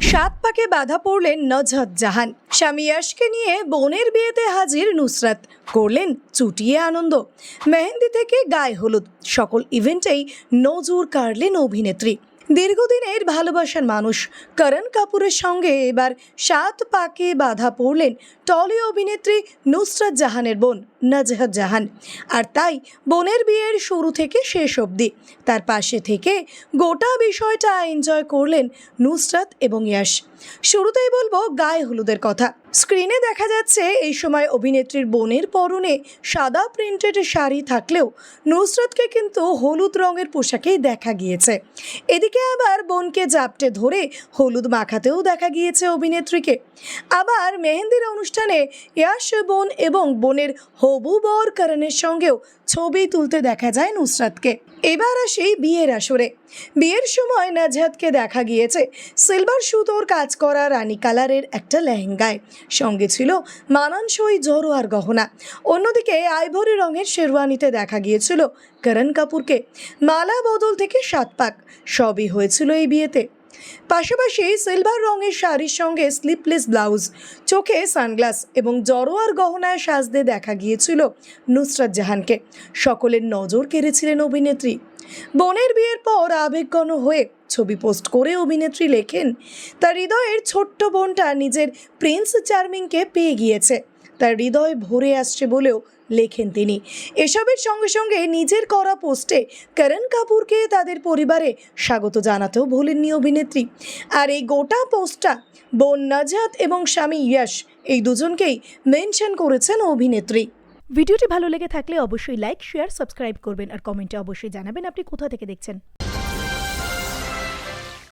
সাত পাকে বাধা পড়লেন নজহত জাহান। স্বামী ইয়াশকে নিয়ে বোনের বিয়েতে হাজির নুসরাত। করলেন চুটিয়ে আনন্দ। মেহেন্দি থেকে গায়ে হলুদ। সকল ইভেন্টেই নজর কাড়লেন অভিনেত্রী। দীর্ঘদিনের ভালোবাসার মানুষ করণ কাপুরের সঙ্গে এবার সাত পাকে বাধা পড়লেন টলি অভিনেত্রী নুসরাত জাহানের বোন। নজহত জাহান। আর তাই বোনের বিয়ের শুরু থেকে শেষ অবধি। তার পাশে থেকে গোটা বিষয়টা এনজয় করলেন নুসরাত এবং ইয়াশ। শুরুতেই বলব গায়ে হলুদের কথা। স্ক্রিনে দেখা যাচ্ছে এই সময় অভিনেত্রীর বোনের পরনে সাদা প্রিন্টেড শাড়ি থাকলেও নুসরাতকে কিন্তু হলুদ রঙের পোশাকেই দেখা গিয়েছে। এদিকে আবার বোনকে জাপটে ধরে হলুদ মাখাতেও দেখা গিয়েছে অভিনেত্রীকে। আবার মেহেন্দির অনুষ্ঠানে ইয়াশ বোন এবং বোনের হবু বর করণের সঙ্গেও ছবি তুলতে দেখা যায় নুসরাতকে। এবার আসি বিয়ের আসরে। বিয়ের সময় নাজহাতকে দেখা গিয়েছে সিলভার সুতোর কাজ করা রানী কালারের একটা লেহেঙ্গায়। সঙ্গে ছিল মানানসই জড়োয়ার গহনা। অন্যদিকে আইভরি রঙের শেরওয়ানিতে দেখা গিয়েছিল করণ কাপুরকে। মালা বদল থেকে সাত পাক। সবই হয়েছিল এই বিয়েতে। পাশাপাশি সিলভার রঙের শাড়ির সঙ্গে স্লিপলেস ব্লাউজ চোখে সানগ্লাস এবং জড়োয়ার গহনায় সাজতে দেখা গিয়েছিল নুসরাত জাহানকে। সকলের নজর কেড়েছিলেন অভিনেত্রী। বোনের বিয়ের পর আবেগঘন হয়ে ছবি পোস্ট করে অভিনেত্রী লেখেন, তার হৃদয়ের ছোট্ট বোনটা নিজের প্রিন্স চার্মিংকে পেয়ে গিয়েছে। তার হৃদয় ভরে আসছে বলেও লেখেন তিনি। এসবের সঙ্গে সঙ্গে নিজের করা পোস্টে করণ কাপুরকে তাদের পরিবারে স্বাগত জানাতেও ভোলেননি অভিনেত্রী। আর এই গোটা পোস্টটা বোন নাজাত এবং স্বামী ইয়াশ, এই দুজনকেই মেনশন করেছেন অভিনেত্রী। ভিডিওটি ভালো লেগে থাকলে অবশ্যই লাইক, শেয়ার, সাবস্ক্রাইব করবেন আর কমেন্টে অবশ্যই জানাবেন আপনি কোথা থেকে দেখছেন।